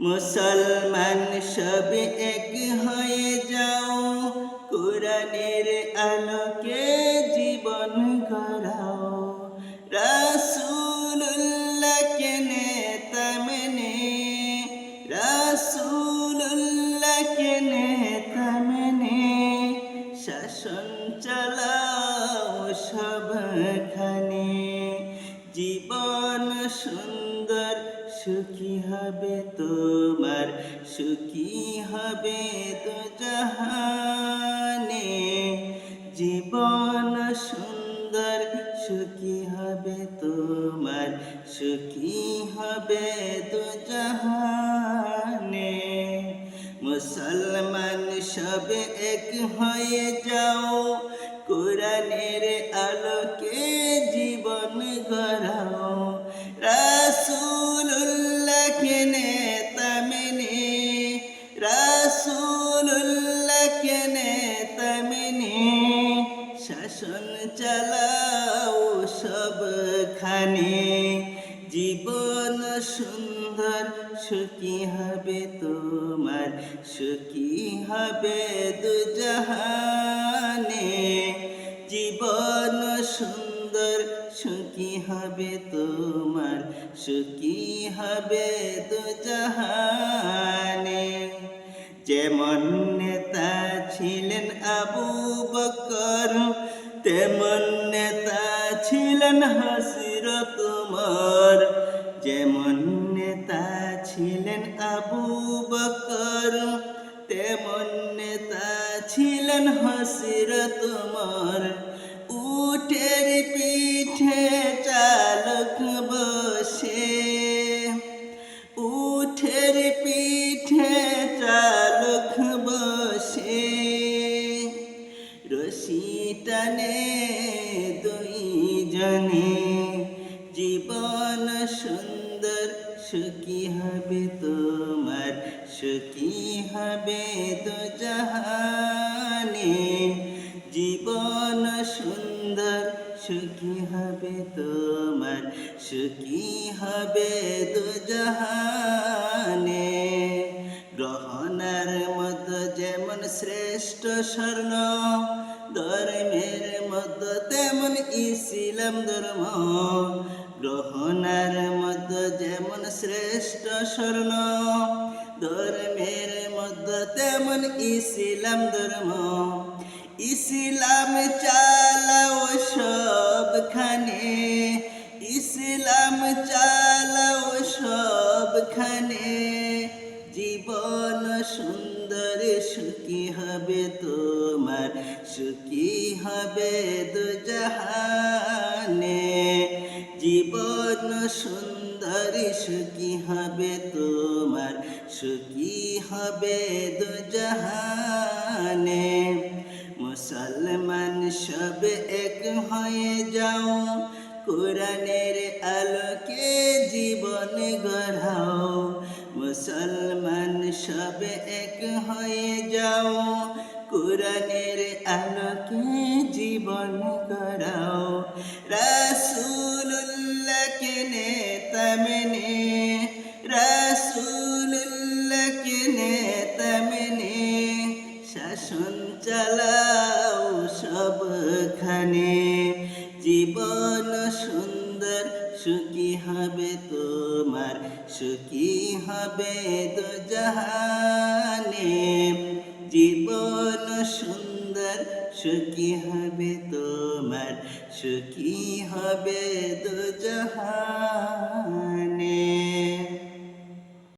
মুসলমান সব এক হয়ে যাও, কোরআনের আলোকে জীবন গড়াও। রাসূলুল্লাহকে নেতা মেনে, রাসূলুল্লাহকে নেতা মেনে শাসন চালাও সবখানে। জীবন সুন্দর সুখী হবে তোমার, সুখী হবে তো জাহানে। জীবন সুন্দর, সুখী হবে তোমার, সুখী হবে তো জাহানে। মুসলমান সব এক হয়ে যাও, কোরআনের আলোকে জীবন গড়াও। জীবন সুন্দর, সুখী হবে তোমার, সুখী হবে দুজাহানে। জীবন সুন্দর, সুখী হবে তোমার, সুখী হবে দুজাহানে। যেমন নেতা ছিলেন আবু বকর, তেমন নেতা ছিলেন হসরত ছিলেন আবু বকর, তেমন নেতা ছিলেন হসরত উমর উঠের পিঠে চালক বসে উঠের পিঠে চালক বসে। রশি টানে দুই জনে জীবন সুন্দর সুখী হবে তোমার? সুখী হবে তো জাহানে জীবন সুন্দর সুখী হবে তোমার? সুখী হবে তো জাহানে গ্রহণার মতো যেমন শ্রেষ্ঠ স্বর্ণ ধর্মের মতো তেমন ইসলাম ধর্ম, গ্রহণার মতো যেমন শ্রেষ্ঠ স্বর্ণ, ধর্মের মতো তেমন ইসলাম ধর্ম। ইসলাম চালাও সবখানে, ইসলাম চালাও সবখানে। সুখী হবে তোমার, সুখী হবে দুজাহানে। জীবন সুন্দর সুখী হবে তোমার, সুখী হবে দুজাহানে। মুসলমান সব এক হয়ে যাও, কোরআনের আলোকে জীবন গড়াও। মুসলমান সব এক হয়ে যাও। কোরআনের আলোকে জীবন করাও রাসুল্লাহকে নেতা মেনে সুখী হবে দু জাহানে? জীবন সুন্দর সুখী হবে তোমার সুখী হবে দু জাহানে।